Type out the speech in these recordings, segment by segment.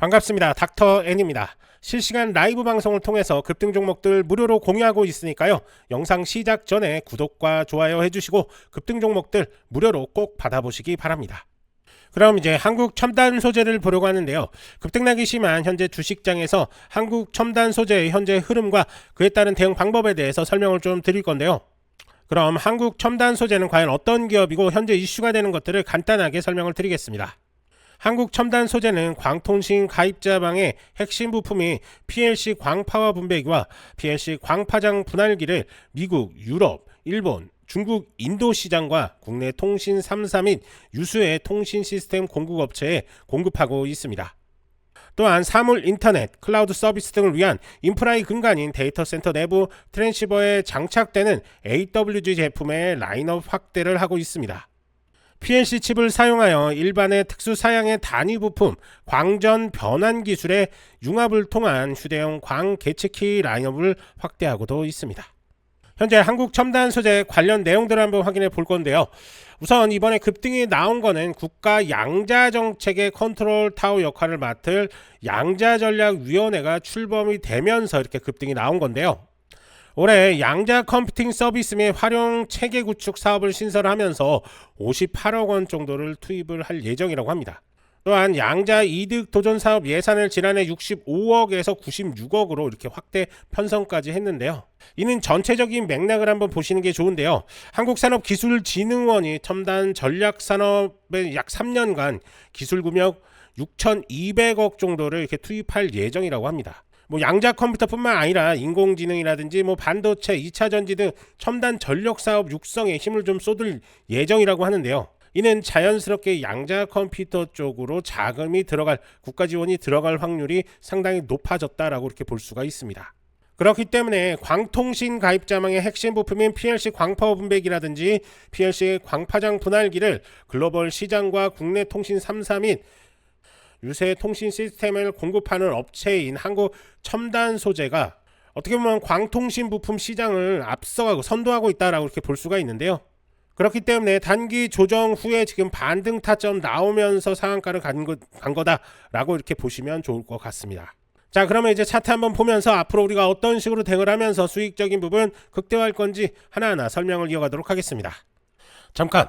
반갑습니다. 닥터 N입니다. 실시간 라이브 방송을 통해서 급등 종목들 무료로 공유하고 있으니까요. 영상 시작 전에 구독과 좋아요 해주시고 급등 종목들 무료로 꼭 받아보시기 바랍니다. 그럼 이제 한국 첨단 소재를 보려고 하는데요. 급등락이 심한 현재 주식장에서 한국 첨단 소재의 현재 흐름과 그에 따른 대응 방법에 대해서 설명을 좀 드릴 건데요. 그럼 한국 첨단 소재는 과연 어떤 기업이고 현재 이슈가 되는 것들을 간단하게 설명을 드리겠습니다. 한국 첨단 소재는 광통신 가입자방의 핵심 부품인 PLC 광파와 분배기와 PLC 광파장 분할기를 미국, 유럽, 일본, 중국, 인도 시장과 국내 통신 3사 및 유수의 통신 시스템 공급업체에 공급하고 있습니다. 또한 사물 인터넷, 클라우드 서비스 등을 위한 인프라의 근간인 데이터 센터 내부 트랜시버에 장착되는 AWG 제품의 라인업 확대를 하고 있습니다. PLC 칩을 사용하여 일반의 특수 사양의 단위 부품 광전 변환 기술의 융합을 통한 휴대용 광 계측키 라인업을 확대하고도 있습니다. 현재 한국 첨단 소재 관련 내용들을 한번 확인해 볼 건데요. 우선 이번에 급등이 나온 거는 국가 양자 정책의 컨트롤 타워 역할을 맡을 양자 전략 위원회가 출범이 되면서 이렇게 급등이 나온 건데요. 올해 양자 컴퓨팅 서비스 및 활용 체계 구축 사업을 신설하면서 58억 원 정도를 투입을 할 예정이라고 합니다. 또한 양자 이득 도전 사업 예산을 지난해 65억에서 96억으로 이렇게 확대 편성까지 했는데요. 이는 전체적인 맥락을 한번 보시는 게 좋은데요. 한국산업기술진흥원이 첨단 전략 산업에 약 3년간 기술 금액 6,200억 정도를 이렇게 투입할 예정이라고 합니다. 뭐 양자 컴퓨터뿐만 아니라 인공지능이라든지 뭐 반도체, 2차 전지 등 첨단 전력 사업 육성에 힘을 좀 쏟을 예정이라고 하는데요. 이는 자연스럽게 양자 컴퓨터 쪽으로 자금이 들어갈 국가 지원이 들어갈 확률이 상당히 높아졌다라고 이렇게 볼 수가 있습니다. 그렇기 때문에 광통신 가입자망의 핵심 부품인 PLC 광파 분배기라든지 PLC 광파장 분할기를 글로벌 시장과 국내 통신 3사 및 유세 통신 시스템을 공급하는 업체인 한국 첨단 소재가 어떻게 보면 광통신 부품 시장을 앞서가고 선도하고 있다라고 이렇게 볼 수가 있는데요. 그렇기 때문에 단기 조정 후에 지금 반등 타점 나오면서 상한가를 간, 거, 간 거다라고 이렇게 보시면 좋을 것 같습니다. 자, 그러면 이제 차트 한번 보면서 앞으로 우리가 어떤 식으로 대응을 하면서 수익적인 부분 극대화할 건지 하나하나 설명을 이어가도록 하겠습니다. 잠깐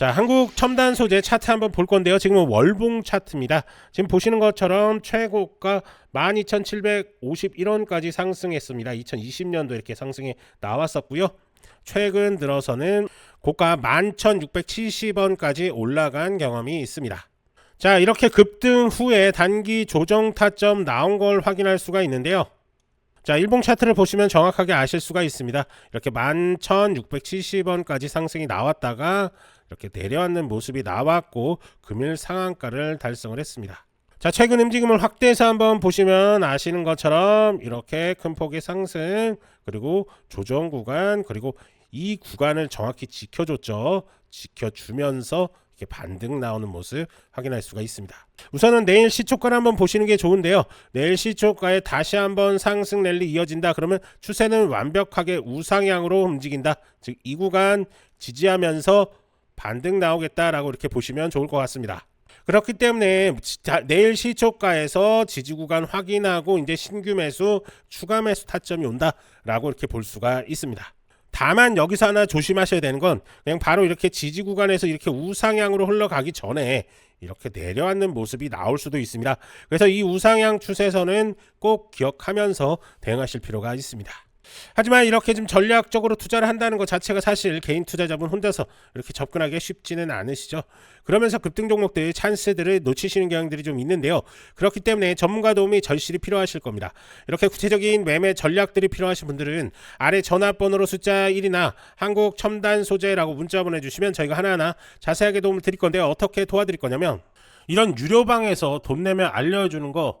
자, 한국 첨단 소재 차트 한번 볼 건데요. 지금은 월봉 차트입니다. 지금 보시는 것처럼 최고가 12,751원까지 상승했습니다. 2020년도 이렇게 상승이 나왔었고요. 최근 들어서는 고가 11,670원까지 올라간 경험이 있습니다. 자, 이렇게 급등 후에 단기 조정 타점 나온 걸 확인할 수가 있는데요. 자, 일봉 차트를 보시면 정확하게 아실 수가 있습니다. 이렇게 11,670원까지 상승이 나왔다가 이렇게 내려앉는 모습이 나왔고 금일 상한가를 달성을 했습니다. 자, 최근 움직임을 확대해서 한번 보시면 아시는 것처럼 이렇게 큰 폭의 상승 그리고 조정 구간 그리고 이 구간을 정확히 지켜줬죠. 지켜주면서 이렇게 반등 나오는 모습 확인할 수가 있습니다. 우선은 내일 시초가를 한번 보시는 게 좋은데요. 내일 시초가에 다시 한번 상승 랠리 이어진다. 그러면 추세는 완벽하게 우상향으로 움직인다. 즉 이 구간 지지하면서 반등 나오겠다라고 이렇게 보시면 좋을 것 같습니다. 그렇기 때문에 자, 내일 시초가에서 지지 구간 확인하고 이제 신규 매수, 추가 매수 타점이 온다라고 이렇게 볼 수가 있습니다. 다만 여기서 하나 조심하셔야 되는 건 그냥 바로 이렇게 지지 구간에서 이렇게 우상향으로 흘러가기 전에 이렇게 내려앉는 모습이 나올 수도 있습니다. 그래서 이 우상향 추세선은 꼭 기억하면서 대응하실 필요가 있습니다. 하지만 이렇게 좀 전략적으로 투자를 한다는 것 자체가 사실 개인 투자자분 혼자서 이렇게 접근하기 쉽지는 않으시죠. 그러면서 급등 종목들 찬스들을 놓치시는 경향들이 좀 있는데요. 그렇기 때문에 전문가 도움이 절실히 필요하실 겁니다. 이렇게 구체적인 매매 전략들이 필요하신 분들은 아래 전화번호로 숫자 1이나 한국 첨단 소재라고 문자 보내주시면 저희가 하나하나 자세하게 도움을 드릴 건데요. 어떻게 도와드릴 거냐면 이런 유료방에서 돈 내면 알려주는 거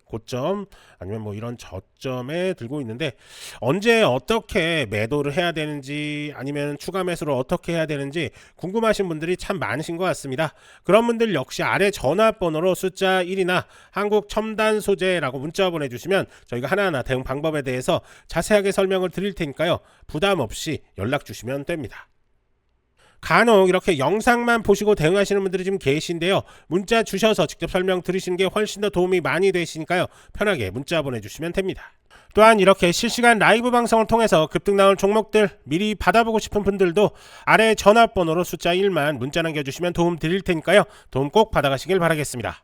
고점 아니면 뭐 이런 저점에 들고 있는데 언제 어떻게 매도를 해야 되는지 아니면 추가 매수를 어떻게 해야 되는지 궁금하신 분들이 참 많으신 것 같습니다. 그런 분들 역시 아래 전화번호로 숫자 1이나 한국 첨단 소재라고 문자 보내주시면 저희가 하나하나 대응 방법에 대해서 자세하게 설명을 드릴 테니까요. 부담 없이 연락 주시면 됩니다. 간혹 이렇게 영상만 보시고 대응하시는 분들이 좀 계신데요. 문자 주셔서 직접 설명 들으시는 게 훨씬 더 도움이 많이 되시니까요. 편하게 문자 보내주시면 됩니다. 또한 이렇게 실시간 라이브 방송을 통해서 급등 나올 종목들 미리 받아보고 싶은 분들도 아래 전화번호로 숫자 1만 문자 남겨주시면 도움 드릴 테니까요. 도움 꼭 받아가시길 바라겠습니다.